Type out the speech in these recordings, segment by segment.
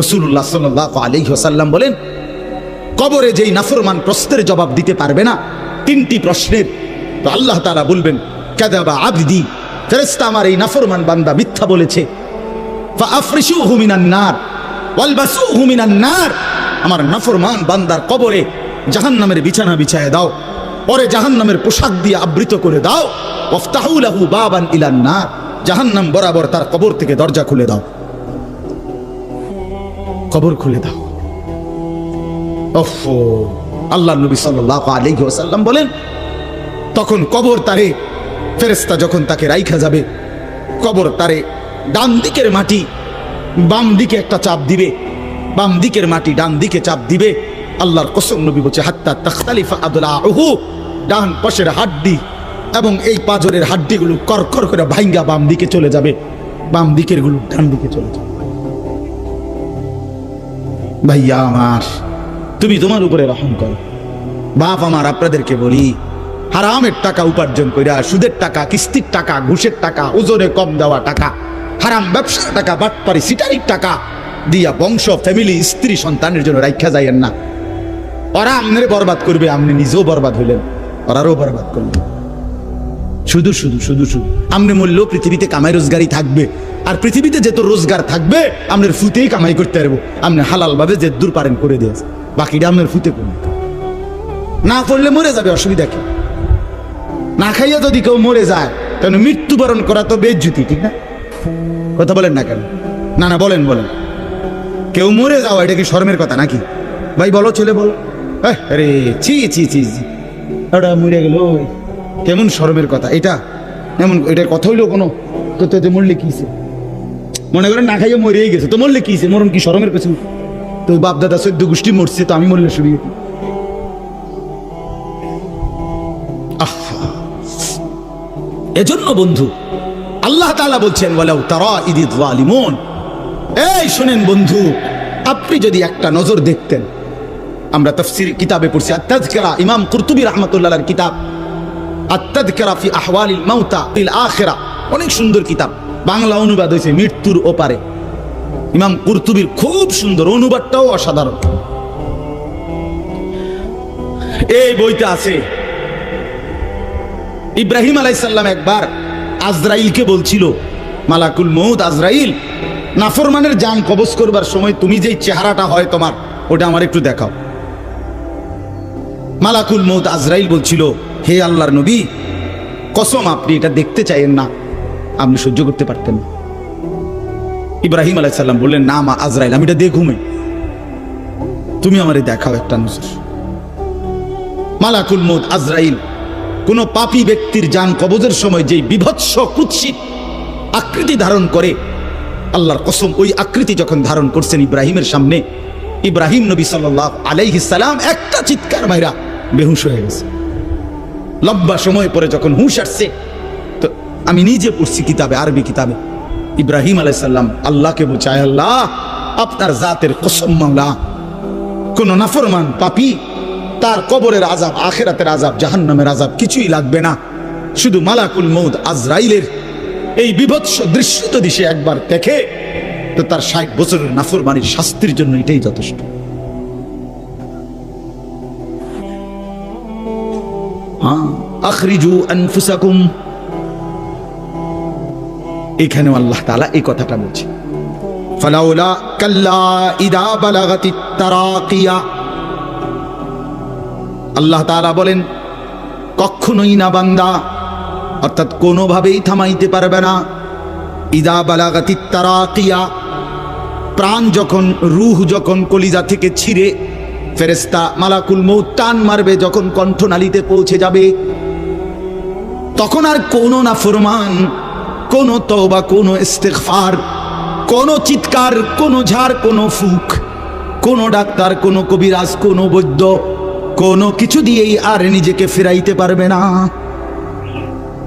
রসুল্লাহ সাল্লাহ আলী সাল্লাম বলেন, কবরে যেই নাফরমান প্রশ্নের জবাব দিতে পারবে না, তিনটি প্রশ্নের। আল্লাহ তারা বলবেন কাদাবা আবদি ফেরেস্তা আমার এই নাফরমান বান্দা মিথ্যা বলেছে। আমার নাফরমান বান্দার কবরে জাহান্নামের বিছানা বিছায় দাও, পরে জাহান্নামের পোশাক দিয়ে আবৃত করে দাও, ওয়াফতাহু লাহু বাবান ইলান নার। জাহান্নাম বরাবর তার কবর থেকে দরজা খুলে দাও। কবর খুলে দাও। আল্লাহ নবী সাল্লাল্লাহু আলাইহি বলেন, তখন কবর তারে ফেরেস্তা যখন তাকে রাইখা যাবে, কবর তারে ডান দিকের মাটি বাম দিকে একটা চাপ দিবে বাম দিকের মাটি ডান দিকে চাপ দিবে। আল্লাহর কসম নবী বলছে, হাত্তা তখতালিফা তাখতালিফা আদলাহু ডান পাশের হাড্ডি এবং এই পাজরের হাড্ডিগুলো করকর করে ভাইঙ্গা বাম দিকে চলে যাবে বাম দিকেরগুলো ডান দিকে চলে যাবে। ভাইয়া আমার। তুমি তোমার উপরে রহম করো। বাপ আমার আপনাদেরকে বলি হারামের টাকা উপার্জন কইরা সুদের টাকা কিস্তির টাকা ঘুষের টাকা ওজনে কম দেওয়া টাকা হারাম ব্যবসার টাকা বাটপারি সিটারির টাকা দিয়া বংশ ফ্যামিলি স্ত্রী সন্তানের জন্য রাখা যাইয়েন না। ওরা আমনের বরবাদ করবে আপনি নিজেও বরবাদ হইলেন ওরারও বরবাদ করলেন। শুধু শুধু শুধু শুধু। আপনি মূল্য পৃথিবীতে কামাই রোজগারই থাকবে। আর পৃথিবীতে যে তোর রোজগার থাকবে আপনার ফুতেই কামাই করতে পারব। আপনি হালাল ভাবে যে দূর পারেন করে দিয়েছে বাকিটা আপনার ফুতে করবে না করলে মরে যাবে, অসুবিধা কি? না খাইয়া যদি কেউ মরে যায়, তাহলে মৃত্যুবরণ করা তো বেজ্জুতি, ঠিক না? কথা বলেন না কেন? না না, বলেন বলেন। কেউ মরে যাওয়া, এটা কি শর্মের কথা নাকি? ভাই, বলো ছেলে বলো। আরে, ছি ছি ছি ছি। ওটা মরে গেল কেমন শরমের কথা, এটা? এমন, এটার কথা হইল কোনো তো তো মরলে কিছে মনে করেন না খাইয়ে মরেই গেছে, তো মরলে কিছে মরণ কি শরমের কিছু তো বাপ দাদা সদ্য গোষ্ঠী মরছে, তো আমি মরলে শুরু এজন্য বন্ধু, আল্লাহ তাআলা বলছেন বলেও তারা ইদি জালিমুন এই শুনেন বন্ধু, আপনি যদি একটা নজর দেখতেন, আমরা তফসির কিতাবে পড়ছি আত্তাজকিরা ইমাম কুরতুবী রাহমাতুল্লাহর কিতাব ফি আহওয়ালিল মাউতা আখিরা। অনেক সুন্দর কিতাব। বাংলা অনুবাদ হয়েছে মৃত্যুর ওপারে। ইমাম কুরতুবীর খুব সুন্দর, অনুবাদটাও অসাধারণ। এই বইতে আছে। ইব্রাহিম আলাইসাল্লাম একবার আজরাইলকে বলছিল, মালাকুল মৌদ আজরাইল, নাফরমানের জান কবজ করবার সময় তুমি যেই চেহারাটা হয় তোমার, ওটা আমার একটু দেখাও। মালাকুল মৌদ আজরাইল বলছিল হে আল্লাহর নবী, কসম আপনি এটা দেখতে চাইেন না, আপনি সহ্য করতে পারতেন না। ইব্রাহিম আলাইসাল্লাম বললেন, না মা আজরাইল, আমি এটা দেখুমে তুমি আমারে দেখাও একটা নজর। মালাকুল মৌদ আজরাইল, কোন পাপী ব্যক্তির যান কবজের সময় যেই বিভৎস কুৎসিত আকৃতি ধারণ করে, আল্লাহর কসম ওই আকৃতি যখন ধারণ করছেন ইব্রাহিমের সামনে, ইব্রাহিম নবী সাল্লাহ আলাইহিসালাম একটা চিৎকার মাইরা বেহুশ হয়ে গেছে। লম্বা সময় পরে যখন হুঁশ আসছে, তো আমি নিজে পড়ছি কিতাবে, আরবি কিতাবে। ইব্রাহিম আলাইসাল্লাম আল্লাহকে বোঝায়, আল্লাহ, আপনার জাতের কসম মাওলা। কোন নাফরমান পাপি, তার কবরের আজাব আখেরাতের আজাব জাহান্নামের আজাব কিছুই লাগবে না। শুধু মালাকুল মৌদ আজরাইলের এই বিভৎস দৃশ্য যদি সে একবার দেখে, তো তার ষাট বছরের নাফরমানির শাস্তির জন্য এটাই যথেষ্ট। হ্যাঁ। আখরিজু এখানেও আল্লাহ তালা এই কথাটা বলছে। কাল্লা তারাকিয়া। আল্লাহ তালা বলেন, কখনোই না বান্দা, অর্থাৎ কোনোভাবেই থামাইতে পারবে না। ইদা বালাগাতি তারাকিয়া। প্রাণ যখন, রুহ যখন কলিজা থেকে ছিঁড়ে ফেরেস্তা মালাকুল মৌ টান মারবে যখন কণ্ঠনালীতে পৌঁছে যাবে। তখন আর কোনো না ফরমান কোনো তওবা, কোনো ইস্তেগফার, কোনো চিৎকার, কোনো ঝাড়, কোনো ফুক, কোনো ডাক্তার, কোনো কবিরাজ, কোনো বৈদ্য, কোনো কিছু দিয়েই আর নিজেকে ফেরাইতে পারবে না।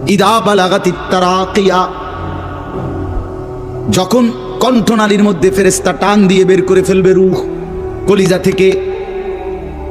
ইদা বালাগাতি তারাকিয়া, যখন কণ্ঠনালীর মধ্যে ফেরেস্তা টান দিয়ে বের করে ফেলবে রুহ, কলিজা থেকে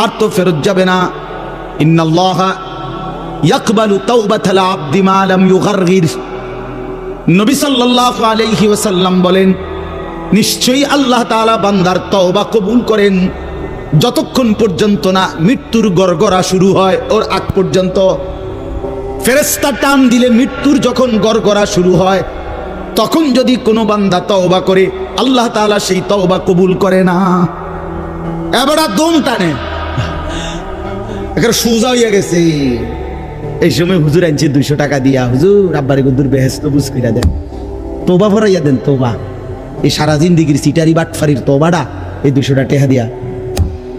আর তো ফেরত যাবে না। ইন্নাল্লাহ ইয়াকবালু তাওবাতাল আবদি মা লাম ইউগারগির। নবী সাল্লাল্লাহু আলাইহি ওয়াসাল্লাম বলেন, নিশ্চয়ই আল্লাহ তাআলা বান্দার তওবা কবুল করেন। যতক্ষণ পর্যন্ত না মৃত্যুর গড়গড়া শুরু হয় ওর আগ পর্যন্ত। ফেরেস্তা টান দিলে মৃত্যুর যখন গড়গড়া শুরু হয়, তখন যদি কোনো বান্দা তওবা করে, আল্লাহ তাআলা সেই তওবা কবুল করে না। এবারে দম টানে। এখানে সোজা হইয়া গেছে। এই সময় হুজুর আনছে দুইশো টাকা দিয়া। হুজুর, আব্বারে গুদুর বেহেস্ত বুঝ কইরা দেন। তোবা ভরাইয়া দেন, তোবা। এই সারা জিন্দিগির সিটারি বাটফারির তোবাটা, এই দুইশোটা টেহা দিয়া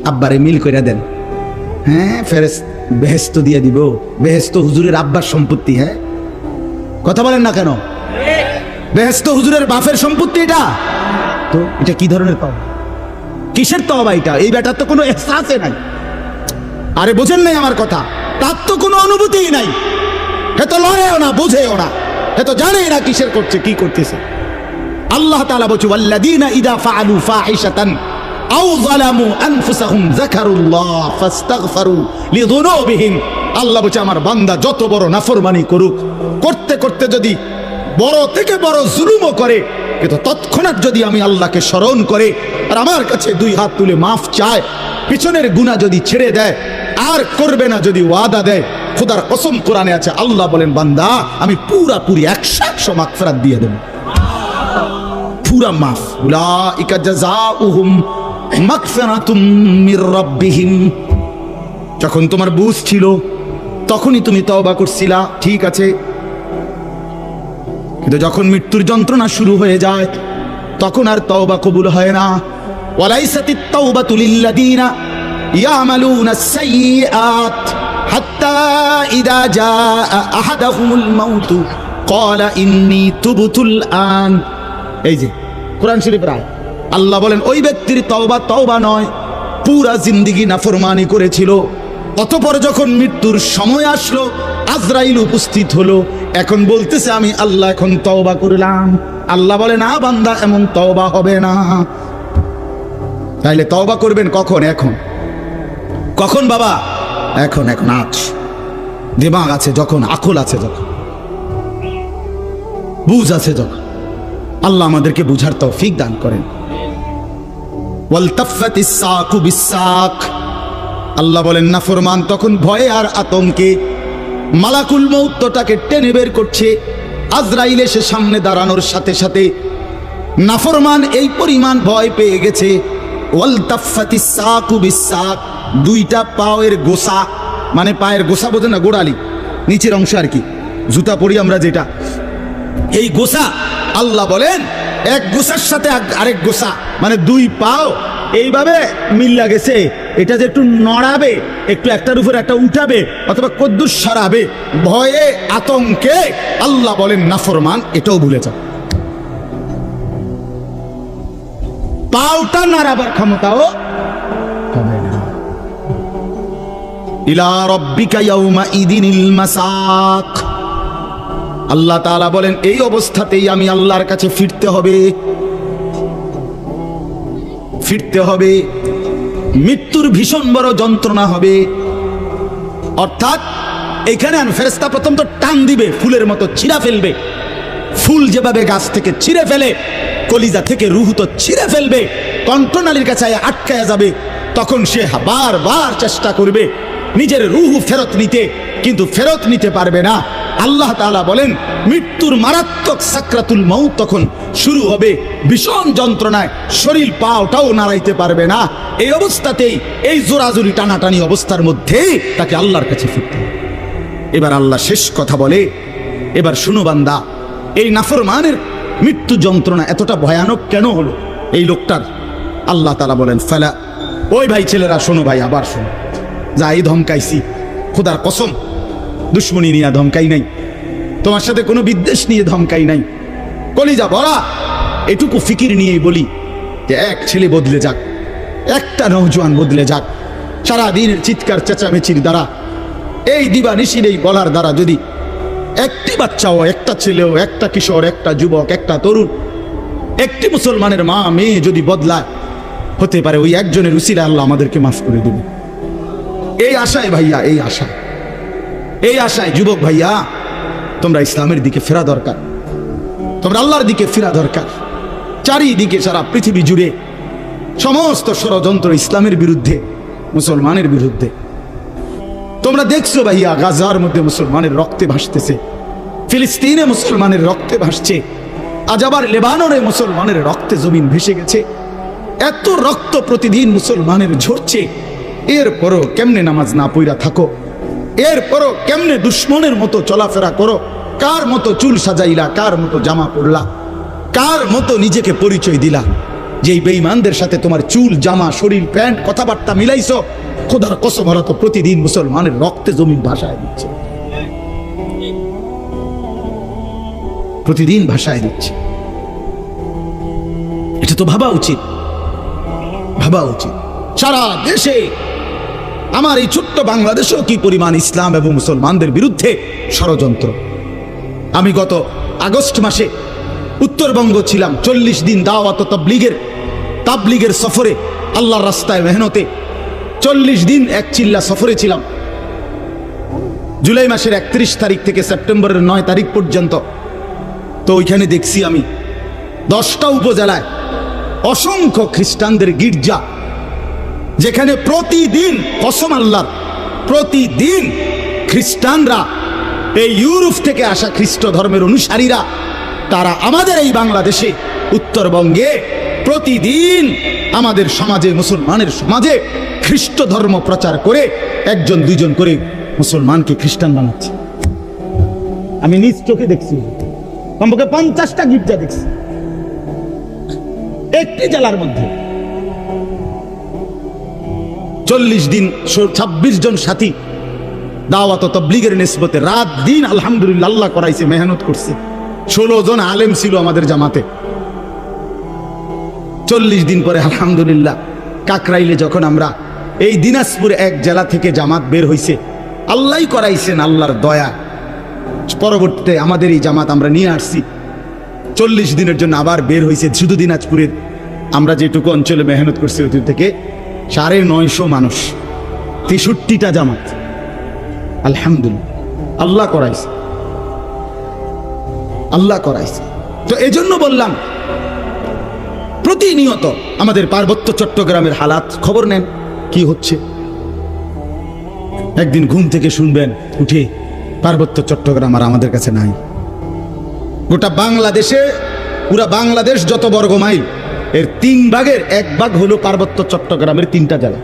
আব্বারে মিল কইরা দেন। হ্যাঁ ফেরেস বেহেস্ত দিয়া দিব। বেহেস্ত হুজুরের আব্বার সম্পত্তি হ্যাঁ? কথা বলেন না কেন? বেহেস্ত হুজুরের বাপের সম্পত্তি এটা? তো এটা কি ধরনের তবা কিসের তবা এটা? এই বেটার তো কোনো এহসাসে নাই। আরে বোঝেন নাই আমার কথা? তার তো কোনো অনুভূতিই নাই। হে তো লড়েও না, বুঝেও না। হে তো জানেই না কিসের করছে, কি করতেছে। আল্লাহ তাআলা বলছে, ওয়াল্লাযীনা ইযা ফাআলু ফাহিশাতান আও যালামু আনফুসাহুম যাকারুল্লাহ ফাস্তাগফারু লিযুনুবিহিম। আল্লাহ বলছে, আমার বান্দা যত বড় নাফরমানি করুক, করতে করতে যদি বড় থেকে বড় জুলুমও করে, কিন্তু তৎক্ষণাৎ যদি আমি আল্লাহকে স্মরণ করে, আর আমার কাছে দুই হাত তুলে মাফ চায়, পিছনের গুণা যদি ছেড়ে দেয় আর করবে না যদি ওয়াদা দেয়। খোদার কসম কোরআনে আছে, আল্লাহ বলেন, বান্দা, আমি পুরা পুরি একশো একশো মাগফিরাত দিয়ে দেবো। পুরা মাফ। উলাইকা জাযাউহুম মাগফিরাতুম মির যখন তোমার বুঝ ছিল, তখনই তুমি তওবা করছিলা, ঠিক আছে। কিন্তু যখন মৃত্যুর যন্ত্রণা শুরু হয়ে যায়, তখন আর তওবা কবুল হয় না। ওয়ালাইসাতিত তাওবাতু লিল্লাযীনা ইয়ামালুনা সাইয়্যাত হাত্তা ইযা জাআ আহাদাহুমুল মাউত ক্বালা ইন্নী তুবতুল আন এই যে, কোরআন শরীফ রায় আল্লাহ বলেন, ওই ব্যক্তির তওবা তওবা নয়, পুরা জিন্দিগি নাফরমানি করেছিল। অতপর যখন মৃত্যুর সময় আসলো, আজরাইল উপস্থিত হলো। এখন বলতেছে, আমি আল্লাহ এখন তওবা করলাম। আল্লাহ বলে না বান্দা, এমন তওবা হবে না। তাইলে তওবা করবেন কখন? এখন। কখন বাবা? এখন এখন, আজ। দিমাগ আছে যখন, আকল আছে যখন। বুঝ আছে যখন। আল্লাহ আমাদেরকে বুঝার তৌফিক দান করেন। আল্লাহ বলেন না ফরমান তখন ভয়ে আর আতঙ্কে মালাকুল মৌতটাকে টেনে বের করছে। আজরাইল এসে সামনে দাঁড়ানোর সাথে সাথে নাফরমান এই পরিমাণ ভয় পেয়ে গেছে। ওয়ালতাফাতিস সাকু বিসাক, দুইটা পায়ের গোসা মানে পায়ের গোসা বোঝে না, গোড়ালি, নিচের অংশ আর কি, জুতা পরি আমরা যেটা। এই গোসা, আল্লাহ বলেন, এক গোসার সাথে আরেক গোসা মানে দুই পাও, এইভাবে মিল্লা গেছে, এটা যে একটু নড়াবে, একটু একটার উপর একটা উঠাবে, অথবা কদ্দুর সরাবে, ভয়ে, আতঙ্কে, আল্লাহ বলেন, নাফরমান, এটাও ভুলে যাও। পাওটা নাড়াবার ক্ষমতাও হবে না। ইলা রব্বিকা ইয়াউমা ইদিনিল মাসাক। আল্লাহ তাআলা বলেন, এই অবস্থাতেই আমি আল্লাহর কাছে ফিরতে হবে। ফিরতে হবে। মৃত্যুর ভীষণ বড় যন্ত্রণা হবে। অর্থাৎ এখানে ফেরেস্তা প্রথম তো টান দিবে, ফুলের মতো ছিঁড়া ফেলবে। ফুল যেভাবে গাছ থেকে ছিঁড়ে ফেলে কলিজা থেকে রুহু তো ছিঁড়ে ফেলবে। কণ্ঠনালীর কাছে আটকায়া যাবে। তখন সে বারবার চেষ্টা করবে নিজের রুহু ফেরত নিতে, কিন্তু ফেরত নিতে পারবে না। আল্লাহ তাআলা বলেন, মৃত্যুর মারাত্মক সাকরাতুল মৌত তখন শুরু হবে। ভীষণ যন্ত্রণায় শরীর পা ওটাও নাড়াইতে পারবে না। এই অবস্থাতেই এই জোরাজুরি টানাটানি অবস্থার মধ্যে তাকে আল্লাহর কাছে ফিরতে এবার আল্লাহ শেষ কথা বলে, এবার শুনো বান্দা, এই নাফরমানের মৃত্যু যন্ত্রণা এতটা ভয়ানক কেন হলো? এই লোকটার আল্লাহ তালা বলেন, ফেলা, ওই ভাই ছেলেরা, শোনো ভাই, আবার শোনো। যাই ধমকাইছি, খোদার কসম, দুশ্মনী নিয়ে ধমকাই নাই। তোমার সাথে কোনো বিদ্বেষ নিয়ে ধমকাই নাই। কলিজা বলা এটুকু ফিকির নিয়েই বলি যে এক ছেলে বদলে যাক, একটা নৌজওয়ান বদলে যাক। সারা দিনের চিৎকার, চেঁচামেচির দ্বারা, এই দিবা দিবানিশির এই বলার দ্বারা যদি একটি বাচ্চাও, একটা ছেলেও, একটা কিশোর, একটা যুবক, একটা তরুণ। একটি মুসলমানের মা, মেয়ে যদি বদলায়, হতে পারে ওই একজনের উসিলে আল্লাহ আমাদেরকে মাফ করে দেবে। এই আশায় ভাইয়া, এই আশা এই আশায় যুবক ভাইয়া, তোমরা ইসলামের দিকে ফেরা দরকার। তোমরা আল্লাহর দিকে ফেরা দরকার। চারিদিকে সারা পৃথিবী জুড়ে সমস্ত ষড়যন্ত্র ইসলামের বিরুদ্ধে, মুসলমানের বিরুদ্ধে। তোমরা দেখছ ভাইয়া, গাজার মধ্যে মুসলমানের রক্তে ভাসতেছে। ফিলিস্তিনে মুসলমানের রক্তে ভাসছে। আজ আবার লেবাননে মুসলমানের রক্তে জমিন ভেসে গেছে। এত রক্ত প্রতিদিন মুসলমানের ঝরছে। এরপরও কেমনে নামাজ না পইরা থাকো? এরপরও কেমনে দুশ্মনের মতো চলাফেরা করো? কার মতো চুল সাজাইলা, কার মতো জামা পরলা? কার মতো নিজেকে পরিচয় দিলা? যেই বেঈমানদের সাথে তোমার চুল, জামা, শরীর, প্যান্ট কথাবার্তা মিলাইছো, খোদার কসম তো প্রতিদিন মুসলমানের রক্তে জমিন ভাষায় দিচ্ছে। প্রতিদিন ভাষায় দিচ্ছে। এটা তো ভাবা উচিত। ভাবা উচিত। সারা দেশে আমার এই ছোট্ট বাংলাদেশেও কি পরিমাণ ইসলাম এবং মুসলমানদের বিরুদ্ধে ষড়যন্ত্র? আমি গত আগস্ট মাসে উত্তরবঙ্গ ছিলাম, চল্লিশ দিন দাওয়াত তবলিগের তাবলিগের সফরে আল্লাহর রাস্তায় মেহনতে চল্লিশ দিন এক চিল্লা সফরে ছিলাম। জুলাই মাসের একত্রিশ তারিখ থেকে সেপ্টেম্বরের নয় তারিখ পর্যন্ত। তো ওইখানে দেখছি আমি দশটা উপজেলায় অসংখ্য খ্রিস্টানদের গির্জা, যেখানে প্রতিদিন কসম আল্লাহ প্রতিদিন খ্রিস্টানরা এই ইউরোপ থেকে আসা খ্রিস্ট ধর্মের অনুসারীরা, তারা আমাদের এই বাংলাদেশে উত্তরবঙ্গে প্রতিদিন আমাদের সমাজে, মুসলমানের সমাজে খ্রিস্ট ধর্ম প্রচার করে একজন, দুইজন করে মুসলমানকে খ্রিস্টান বানাচ্ছে। আমি নিজ চোখে দেখছি। কমপক্ষে পঞ্চাশটা গির্জা দেখছি। একটি জেলার মধ্যে। চল্লিশ দিন ছাব্বিশ জন সাথী দাওয়াত তবলিগের নিসবতে রাত দিন আলহামদুলিল্লাহ করাইছে, মেহনত করছে। ষোলো জন আলেম ছিল আমাদের জামাতে। চল্লিশ দিন পরে আলহামদুলিল্লাহ, কাকরাইলে যখন আমরা এই দিনাজপুরে এক জেলা থেকে জামাত বের হইছে, আল্লাহই করাইছেন আল্লাহর দয়া। পরবর্তীতে আমাদের এই জামাত আমরা নিয়ে আসছি। চল্লিশ দিনের জন্য আবার বের হয়েছে শুধু দিনাজপুরের। আমরা যেটুকু অঞ্চলে মেহনত করছি ওই থেকে সাড়ে নয়শো মানুষ, তেষট্টিটা জামাত। আলহামদুলিল্লাহ, আল্লাহ করাইছে। আল্লাহ করাইছে। তো এজন্য বললাম প্রতিনিয়ত আমাদের পার্বত্য চট্টগ্রামের হালাত খবর নেন। কি হচ্ছে? একদিন ঘুম থেকে শুনবেন, উঠে পার্বত্য চট্টগ্রাম আর আমাদের কাছে নাই। গোটা বাংলাদেশে, পুরা বাংলাদেশ যত বর্গ মাইল, এর তিন ভাগের এক ভাগ হলো পার্বত্য চট্টগ্রামের তিনটা জেলা।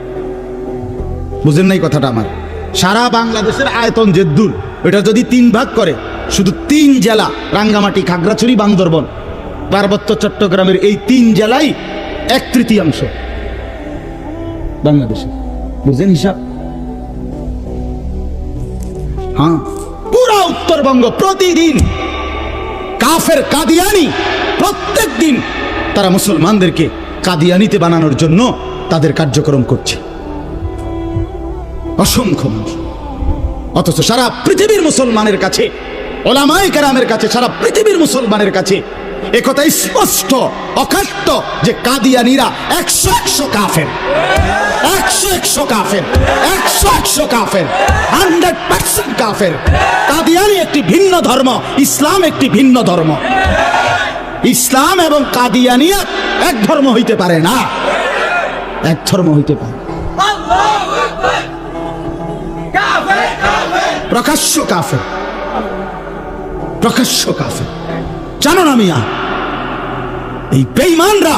বুঝেন নাই কথাটা আমার? সারা বাংলাদেশের আয়তন যে দূর এটা যদি তিন ভাগ করে, শুধু তিন জেলা, রাঙ্গামাটি, খাগড়াছড়ি, বান্দরবন পার্বত্য চট্টগ্রামের এই তিন জেলাই এক তৃতীয়াংশ। বাংলাদেশে। বুঝেন হিসাব? হ্যাঁ? পুরা উত্তরবঙ্গ প্রতিদিন কাফের কাদিয়ানি প্রত্যেক দিন তারা মুসলমানদেরকে কাদিয়ানিতে বানানোর জন্য তাদের কার্যক্রম করছে। অসংখ্য মানুষ। অথচ সারা পৃথিবীর মুসলমানের কাছে ওলামাই কারামের কাছে, সারা পৃথিবীর মুসলমানের কাছে একথা স্পষ্ট অকাট্য যে কাদিয়ানিরা একশো একশো কাফের। একশো একশো কাফের, একশো একশো কাফের, হান্ড্রেড পার্সেন্ট কাফের। কাদিয়ানি একটি ভিন্ন ধর্ম, ইসলাম একটি ভিন্ন ধর্ম। ইসলাম এবং কাদিয়ানিয়া এক ধর্ম হইতে পারে না। এক ধর্ম হইতে পারে। প্রকাশ্য কাফের। প্রকাশ্য কাফের। জানো না মিয়া, এই বেঈমানরা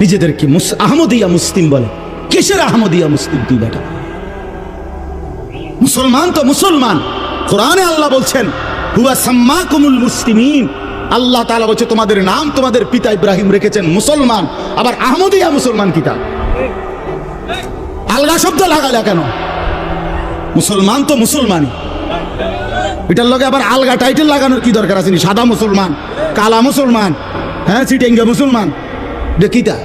নিজেদেরকে আহমদিয়া মুসলিম বলে। কিসের আহমদিয়া মুসলিম তুই বেটা? মুসলমান তো মুসলমান। কোরআনে আল্লাহ বলছেন, হুয়া সাম্মাকুমুল মুসলিমিন। আল্লাহ তাআলা বলছে, তোমাদের নাম তোমাদের পিতা ইব্রাহিম রেখেছেন মুসলমান। আবার আহমদিয়া মুসলমান কিতা আলগা শব্দ লাগালে কেন? মুসলমান তো মুসলমানই। এটার লগে আবার আলগা টাইটেল লাগানোর কি দরকার আছে নি? সাদা মুসলমান কালা মুসলমান হ্যাঁ সিটেঙ্গা মুসলমান এটা কিতা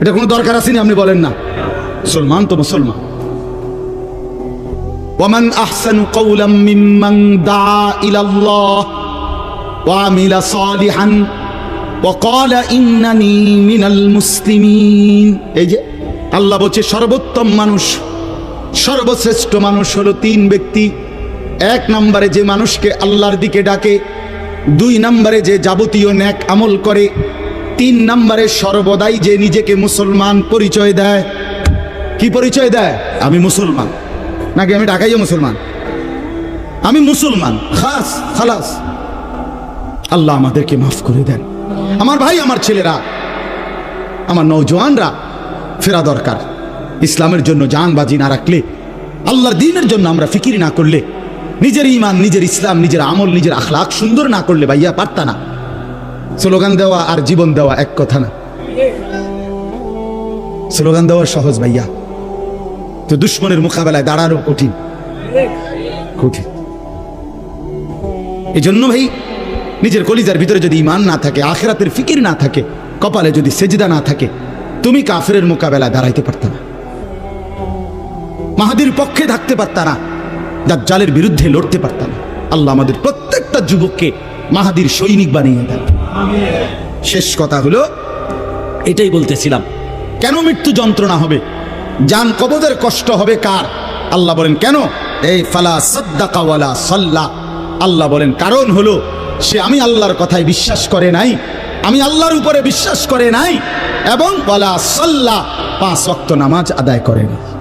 এটা কোনো দরকার আছে নি আপনি বলেন না মুসলমান তো মুসলমান ومن أحسن قولا ممن دعا إلى الله وعمل صالحا وقال إنني من المسلمين এই যে আল্লাহ বলছে সর্বোত্তম মানুষ সর্বশ্রেষ্ঠ মানুষ হলো তিন ব্যক্তি এক নম্বরে যে মানুষকে আল্লাহর দিকে ডাকে, দুই নম্বরে যে যাবতীয় ন্যাক আমল করে, তিন নম্বরে সর্বদাই যে নিজেকে মুসলমান পরিচয় দেয়। কি পরিচয় দেয়? আমি মুসলমান। নাকি আমি ঢাকাইও মুসলমান? আমি মুসলমান। খাস, খালাস। আল্লাহ আমাদেরকে মাফ করে দেন। আমার ভাই, আমার ছেলেরা, আমার নৌজওয়ানরা ফেরা দরকার। ইসলামের জন্য জান বাজি না রাখলে, আল্লাহর দিনের জন্য আমরা ফিকির না করলে নিজের ইমান নিজের ইসলাম, নিজের আমল, নিজের আখলাক সুন্দর না করলে ভাইয়া পারতা না। স্লোগান দেওয়া আর জীবন দেওয়া এক কথা না। স্লোগান দেওয়া সহজ ভাইয়া। তো দুশ্মনের মোকাবেলায় দাঁড়ানো কঠিন। কঠিন। এই জন্য ভাই, নিজের কলিজার ভিতরে যদি ইমান না থাকে, আখেরাতের ফিকির না থাকে, কপালে যদি সেজদা না থাকে, তুমি কাফেরের মোকাবেলায় দাঁড়াইতে পারত না। মাহাদির পক্ষে থাকতে পারত না। দাজ্জালের বিরুদ্ধে লড়তে পারতাম। আল্লাহ আমাদের প্রত্যেকটা যুবককে মাহাদির সৈনিক বানিয়ে দেন। শেষ কথা হলো, এটাই বলতেছিলাম, কেন মৃত্যু যন্ত্রণা হবে? যান কবদের কষ্ট হবে কার? আল্লাহ বলেন, কেন? এই ফালা সদ্দাকা ওয়ালা সাল্লা। আল্লাহ বলেন, কারণ হলো, সে আমি আল্লাহর কথায় বিশ্বাস করে নাই, আমি আল্লাহর উপরে বিশ্বাস করে নাই, এবং ওয়ালা সাল্লা, পাঁচ ওয়াক্ত নামাজ আদায় করে নাই।